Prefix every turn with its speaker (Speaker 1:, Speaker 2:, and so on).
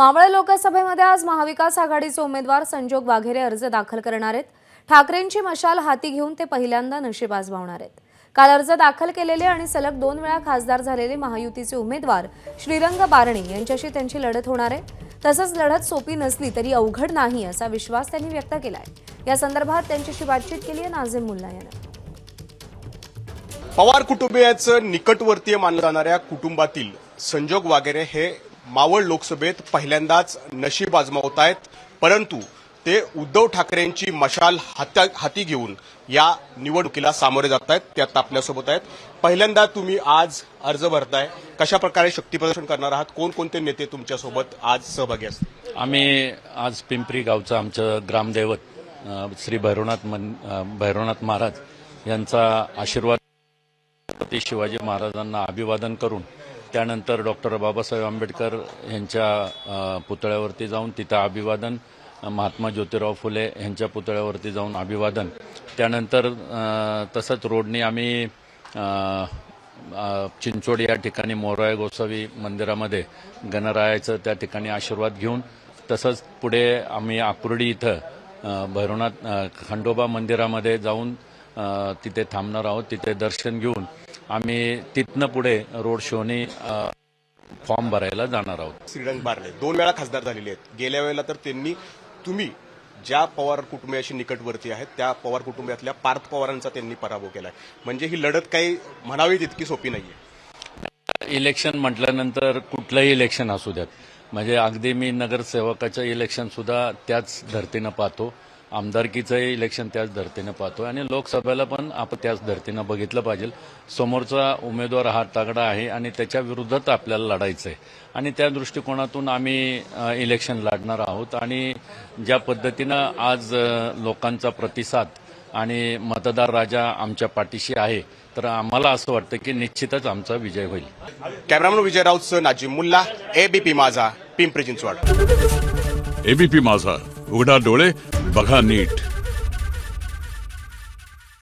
Speaker 1: मावळ लोकसभेमध्ये आज महाविकास आघाडीचे उमेदवार संजोग वाघेरे अर्ज दाखल करणार आहेत. ठाकरेंची मशाल हाती घेऊन ते पहिल्यांदा नशीब आजमावणार आहेत. काल अर्ज दाखल केलेले आणि सलग दोन वेळा खासदार झालेले महायुतीचे उमेदवार श्रीरंग बारणे यांच्याशी त्यांची लढत होणार आहे. तसंच लढत सोपी नसली तरी अवघड नाही असा विश्वास त्यांनी व्यक्त केलाय. या संदर्भात त्यांच्याशी बातचीत केली आहे नाझिम मुल्ला यानं.
Speaker 2: पवार कुटुंबियाचं निकटवर्तीय मानलं जाणाऱ्या कुटुंबातील संजोग वागेरे हे मावळ लोकसभेत पहिल्यांदाच नशीब आजमावत आहेत परंतु ते उद्धव ठाकरेंची मशाल हात्या- हाती घेऊन या निवडणुकीला सामोरे जात आहेत ते आता आपल्यासोबत आहेत. पहिल्यांदा तुम्ही आज अर्ज भरताय. कशा प्रकारे शक्तीप्रदर्शन करणार आहात? कोणकोणते नेते तुमच्यासोबत आज सहभागी असतात
Speaker 3: आम्ही आज पिंपरी गावचं आमचं ग्रामदैवत श्री भैरवनाथ मन भैरवनाथ महाराज यांचा आशीर्वाद छत्रपती शिवाजी महाराजांना अभिवादन करून त्यानंतर डॉक्टर बाबासाहेब आंबेडकर यांच्या पुतळ्यावरती जाऊन तिथं अभिवादन महात्मा ज्योतिराव फुले यांच्या पुतळ्यावरती जाऊन अभिवादन. त्यानंतर तसंच रोडनी आम्ही चिंचोड या ठिकाणी मोराय गोसावी मंदिरामध्ये गणरायाचं त्या ठिकाणी आशीर्वाद घेऊन तसंच पुढे आम्ही आकुर्डी इथं भैरवनाथ खंडोबा मंदिरामध्ये जाऊन तिथे थांबणार आहोत. तिथे दर्शन घेऊन आम्ही तिथनं पुढे रोड शोनी फॉर्म भरायला जाणार आहोत.
Speaker 2: श्रीरंग बारणे दोन वेळा खासदार झालेले आहेत. गेल्या वेळेला तर त्यांनी तुम्ही ज्या पवार कुटुंबियाशी निकटवर्ती आहेत त्या पवार कुटुंबातल्या पार्थ पवारांचा त्यांनी पराभव केलाय. म्हणजे ही लढत काही म्हणावी तितकी सोपी नाहीये.
Speaker 3: इलेक्शन म्हटल्यानंतर कुठलंही इलेक्शन असू द्यात. म्हणजे अगदी मी नगरसेवकाचं इलेक्शन सुद्धा त्याच धर्तीनं पाहतो. आमदारकीचंही इलेक्शन त्याच धर्तीनं पाहतो आणि लोकसभेला पण आपण त्याच धर्तीनं बघितलं पाहिजे. समोरचा उमेदवार हा तगडा आहे आणि त्याच्या विरुद्धात आपल्याला लढायचं आहे आणि त्या दृष्टिकोनातून आम्ही इलेक्शन लढणार आहोत. आणि ज्या पद्धतीनं आज लोकांचा प्रतिसाद आणि मतदार राजा आमच्या पाठीशी आहे तर आम्हाला असं वाटतं की निश्चितच आमचा विजय होईल.
Speaker 2: कॅमेरामन विजय राऊतचं नाजिम मुल्ला एबीपी माझा पिंपरी चिंचवड.
Speaker 4: एबीपी माझा उघडा डोळे बघा नीट.